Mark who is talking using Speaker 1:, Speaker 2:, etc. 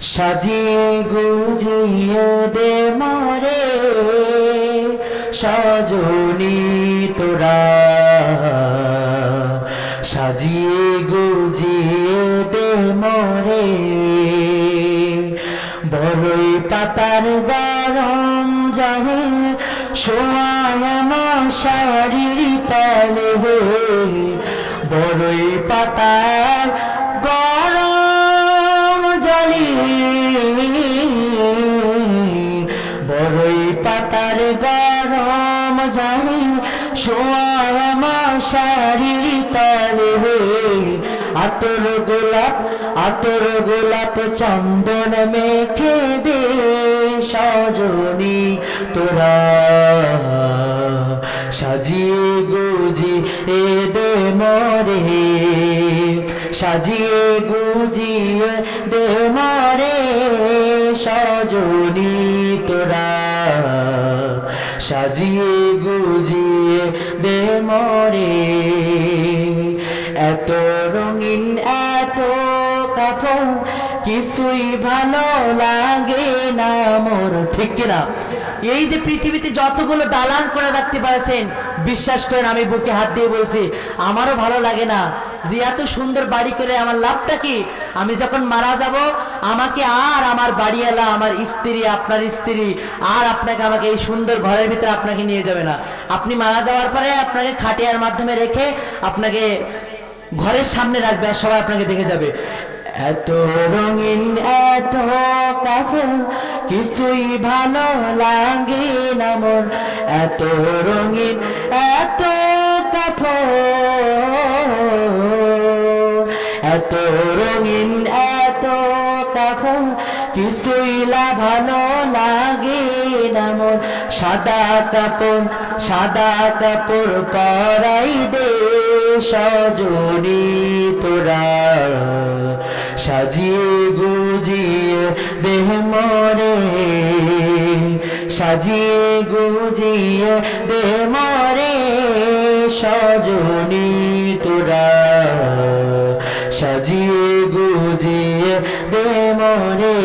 Speaker 1: সাজিয়ে গুজিয়ে দে মরে, সজনী তোরা। সাজিয়ে গুজিয়ে দে মরে, বড়ই পাতার গরম যাবে সোয়ায় আমার শাড়ির তলে বড়ই পাতার গরম পাতার গরম জলি সোয়ায় আমার শাড়ির তলে আতর গোলাপ আতর গোলাপ চন্দন মেখে দে সজনী তোরা। সাজিয়ে গুজি এ দে মরে। সাজিয়ে গুজিয়ে দে মরে সজনী তোরা। সাজিয়ে গুজিয়ে দে মরে। এত রঙিন, এত কাপড় কিছুই ভালো লাগে না মোর। ঠিক কিনা? এই যে পৃথিবীতে যতগুলো দালান করে রাখতে পারছেন, বিশ্বাস করেন আমি বুকে হাত দিয়ে বলছি, আমারও ভালো লাগে না। যে এত সুন্দর বাড়ি করে আমার লাভটা কি? আমি যখন মারা যাব, আমাকে আর আমার বাড়িওয়ালা, আমার স্ত্রী, আপনার স্ত্রী, আর আপনাকে আমাকে এই সুন্দর ঘরের ভিতরে আপনাকে নিয়ে যাবে না। আপনি মারা যাওয়ার পরে আপনাকে খাটিয়ার মাধ্যমে রেখে আপনাকে ঘরের সামনে রাখবে আর সবাই আপনাকে দেখে যাবে। এত রঙিন, এত কাপড় কিছুই ভালো লাগে না মন এত রঙিন, এত এত রঙিন, এত কাপড়। কিছুই লা ভালো লাগে না মন সাদা কাপড় সাদা কাপড় পরাই দে সজনী সাজিয়ে গুজিয়ে দেহ মরে সাজিয়ে গুজিয়ে দেহ মরে সজনি তোরা। সাজিয়ে গুজিয়ে দেহ মরে